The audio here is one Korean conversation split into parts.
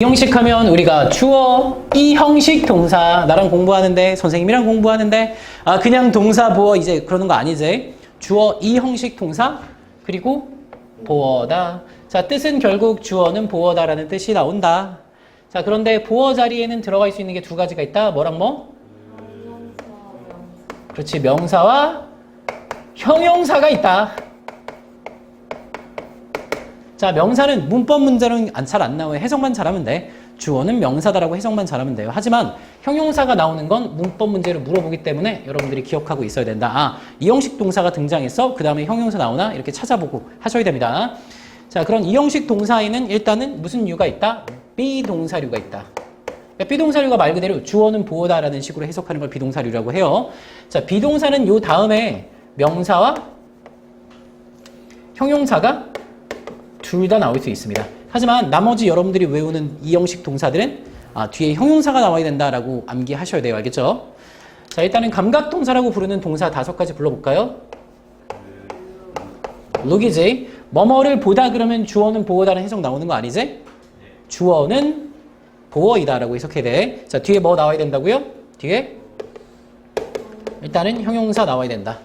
이 형식 하면 우리가 주어 이 형식 동사 나랑 공부하는데 선생님이랑 공부하는데 아 그냥 동사 보어 이제 그러는 거 아니지? 주어 이 형식 동사 그리고 보어다. 자 뜻은 결국 주어는 보어다라는 뜻이 나온다. 자 그런데 보어 자리에는 들어갈 수 있는 게 두 가지가 있다. 뭐랑 뭐? 그렇지 명사와 형용사가 있다 자, 명사는 문법 문제는 잘 안 나와요. 해석만 잘하면 돼. 주어는 명사다라고 해석만 잘하면 돼요. 하지만 형용사가 나오는 건 문법 문제를 물어보기 때문에 여러분들이 기억하고 있어야 된다. 아, 이형식 동사가 등장했어? 그 다음에 형용사 나오나? 이렇게 찾아보고 하셔야 됩니다. 자, 그런 이형식 동사에는 일단은 무슨 류가 있다? 비동사류가 있다. 그러니까 비동사류가 말 그대로 주어는 보호다라는 식으로 해석하는 걸 비동사류라고 해요. 자, 비동사는 요 다음에 명사와 형용사가 둘 다 나올 수 있습니다. 하지만 나머지 여러분들이 외우는 이 형식 동사들은 아, 뒤에 형용사가 나와야 된다라고 암기하셔야 돼요. 알겠죠? 자, 일단은 감각동사라고 부르는 동사 다섯 가지 불러볼까요? 룩이지. 뭐뭐를 보다 그러면 주어는 보어다는 해석 나오는 거 아니지? 주어는 보어이다라고 해석해야 돼. 자, 뒤에 뭐 나와야 된다고요? 뒤에 일단은 형용사 나와야 된다.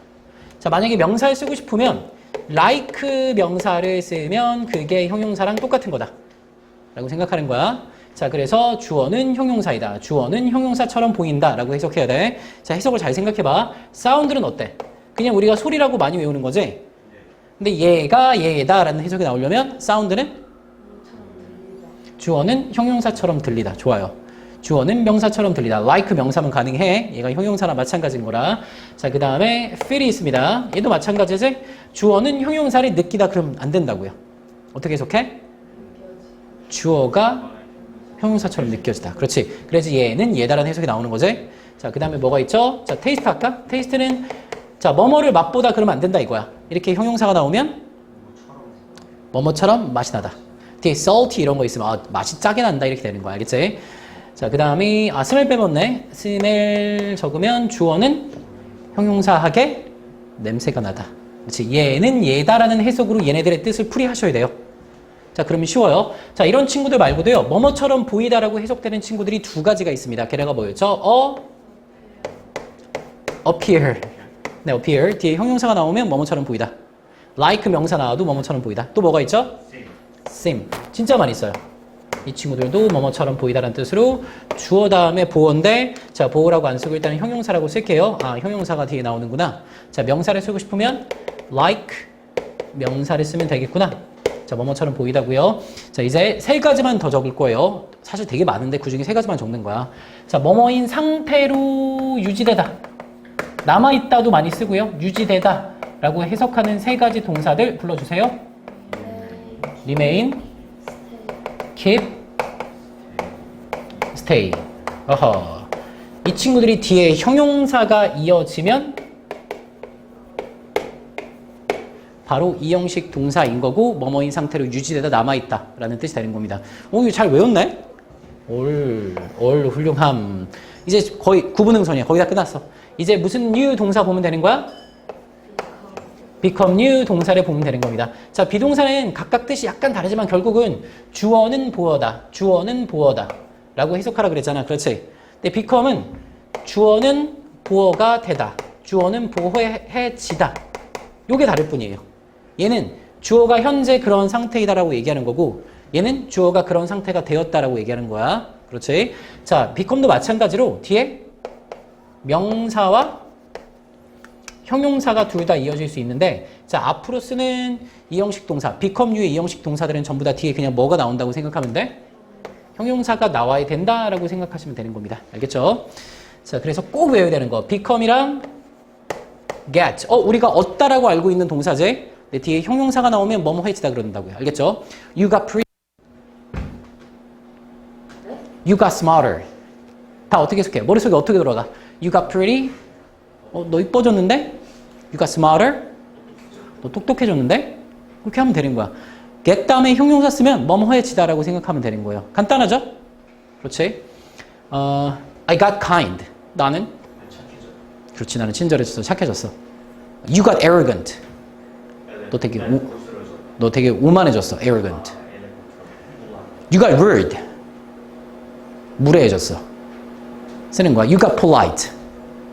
자, 만약에 명사를 쓰고 싶으면 like 명사를 쓰면 그게 형용사랑 똑같은 거다. 라고 생각하는 거야. 자, 그래서 주어는 형용사이다. 주어는 형용사처럼 보인다. 라고 해석해야 돼. 자, 해석을 잘 생각해봐. 사운드는 어때? 그냥 우리가 소리라고 많이 외우는 거지? 근데 얘가 얘다. 라는 해석이 나오려면 사운드는 주어는 형용사처럼 들리다. 좋아요. 주어는 명사처럼 들리다. like 명사면 가능해. 얘가 형용사나 마찬가지인 거라. 자, 그 다음에 feel이 있습니다. 얘도 마찬가지지? 주어는 형용사를 느끼다 그러면 안 된다고요. 어떻게 해석해? 주어가 형용사처럼 느껴지다. 그렇지. 그래서 얘는 얘다라는 해석이 나오는 거지. 자, 그 다음에 뭐가 있죠? 자, 테이스트 할까? 테이스트는 자, 뭐뭐를 맛보다 그러면 안 된다 이거야. 이렇게 형용사가 나오면 뭐뭐처럼 맛이 나다. 뒤에 salty 이런 거 있으면 아, 맛이 짜게 난다 이렇게 되는 거야. 알겠지? 자, 그 다음에 아, 스멜 빼먹네. 스멜 적으면 주어는 형용사하게 냄새가 나다. 그렇지. 얘는 얘다라는 해석으로 얘네들의 뜻을 풀이하셔야 돼요. 자, 그러면 쉬워요. 자, 이런 친구들 말고도요. 뭐뭐처럼 보이다라고 해석되는 친구들이 두 가지가 있습니다. 걔네가 뭐였죠? 어, appear. 네, appear. 뒤에 형용사가 나오면 뭐뭐처럼 보이다. like 명사 나와도 뭐뭐처럼 보이다. 또 뭐가 있죠? seem. 진짜 많이 써요. 이 친구들도 뭐뭐처럼 보이다라는 뜻으로 주어 다음에 보어인데 자 보어라고 안 쓰고 일단 형용사라고 쓸게요. 아 형용사가 뒤에 나오는구나. 자 명사를 쓰고 싶으면 like 명사를 쓰면 되겠구나. 자 뭐뭐처럼 보이다고요. 자 이제 세 가지만 더 적을 거예요. 사실 되게 많은데 그 중에 세 가지만 적는 거야. 자 뭐뭐인 상태로 유지되다. 남아있다도 많이 쓰고요. 유지되다 라고 해석하는 세 가지 동사들 불러주세요. remain, keep, stay. 어허. 이 친구들이 뒤에 형용사가 이어지면 바로 이 형식 동사인 거고 뭐뭐인 상태로 유지되다 남아있다 라는 뜻이 되는 겁니다. 오, 이거 잘 외웠네? 올, 올 훌륭함. 이제 거의 구분응선이야. 거의 다 끝났어. 이제 무슨 new 동사 보면 되는 거야? Become new 동사를 보면 되는 겁니다. 자, 비동사는 각각 뜻이 약간 다르지만 결국은 주어는 보어다. 주어는 보어다. 라고 해석하라 그랬잖아. 그렇지? 근데 become은 주어는 보어가 되다. 주어는 보호해지다. 요게 다를 뿐이에요. 얘는 주어가 현재 그런 상태이다라고 얘기하는 거고 얘는 주어가 그런 상태가 되었다라고 얘기하는 거야. 그렇지? 자, become도 마찬가지로 뒤에 명사와 형용사가 둘 다 이어질 수 있는데 자 앞으로 쓰는 이 형식 동사 become you의 이 형식 동사들은 전부 다 뒤에 그냥 뭐가 나온다고 생각하면 돼? 형용사가 나와야 된다라고 생각하시면 되는 겁니다. 알겠죠? 자 그래서 꼭 외워야 되는 거 become이랑 get 어 우리가 얻다라고 알고 있는 동사제 근데 뒤에 형용사가 나오면 뭐뭐 해지다 그런다고요. 알겠죠? You got pretty You got smarter 다 어떻게 해석해? 머릿속에 어떻게 들어가? You got pretty 어, 너 이뻐졌는데? You got smarter? 너 똑똑해졌는데? 그렇게 하면 되는 거야. get 다음에 형용사 쓰면 뭐뭐해지다라고 생각하면 되는 거예요. 간단하죠? 그렇지? 어, I got kind. 나는? 그렇지, 나는 친절해졌어. 착해졌어. You got arrogant. 너 되게 우, 너 되게 오만해졌어. arrogant. You got rude. 무례해졌어. 쓰는 거야. You got polite.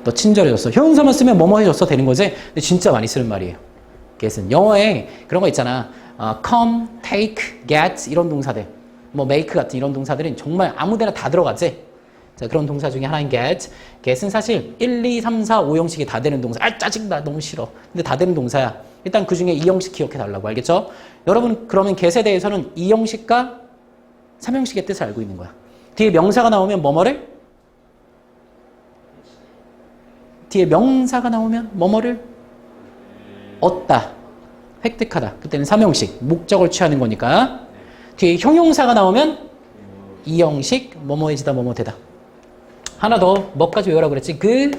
너 친절해졌어. 형용사만 쓰면 뭐뭐 해졌어 되는 거지. 근데 진짜 많이 쓰는 말이에요. get은 영어에 그런 거 있잖아. 어, come, take, get 이런 동사들. 뭐 make 같은 이런 동사들은 정말 아무데나 다 들어가지. 자, 그런 동사 중에 하나인 get. get은 사실 1, 2, 3, 4, 5 형식이 다 되는 동사. 아, 짜증나. 너무 싫어. 근데 다 되는 동사야. 일단 그 중에 이 형식 기억해 달라고. 알겠죠? 여러분, 그러면 get에 대해서는 이 형식과 3형식의 뜻을 알고 있는 거야. 뒤에 명사가 나오면 뭐뭐를? 뒤에 명사가 나오면 뭐뭐를? 얻다. 획득하다. 그때는 3형식. 목적을 취하는 거니까. 뒤에 형용사가 나오면 이 형식 뭐뭐해지다 뭐뭐되다. 하나 더 뭐까지 외우라고 그랬지? 그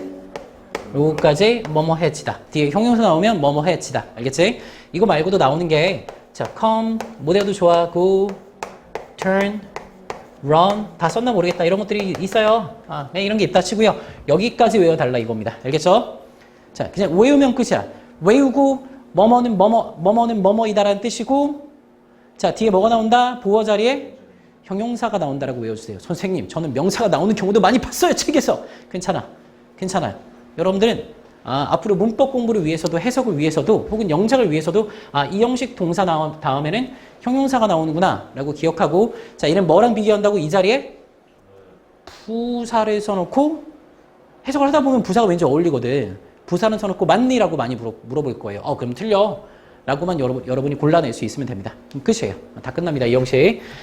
요까지 뭐뭐해지다. 뒤에 형용사 나오면 뭐뭐해지다. 알겠지? 이거 말고도 나오는 게 자, come 뭐 돼도 좋아. go turn run 다 썼나 모르겠다. 이런 것들이 있어요. 아, 네, 이런 게 있다 치고요. 여기까지 외워달라 이겁니다. 알겠죠? 자, 그냥 외우면 끝이야. 외우고 뭐뭐는 뭐뭐 뭐뭐는 뭐뭐이다라는 뜻이고 자, 뒤에 뭐가 나온다? 보어 자리에 형용사가 나온다라고 외워주세요. 선생님, 저는 명사가 나오는 경우도 많이 봤어요, 책에서. 괜찮아. 괜찮아요. 여러분들은 아, 앞으로 문법 공부를 위해서도 해석을 위해서도 혹은 영작을 위해서도 아, 이 형식 동사 나온 다음에는 형용사가 나오는구나 라고 기억하고 자, 얘는 뭐랑 비교한다고 이 자리에 부사를 써놓고 해석을 하다 보면 부사가 왠지 어울리거든. 부사는 써놓고 맞니 라고 많이 물어, 물어볼 거예요. 어, 그럼 틀려. 라고만 여러분, 여러분이 골라낼 수 있으면 됩니다. 끝이에요. 다 끝납니다. 이 형식.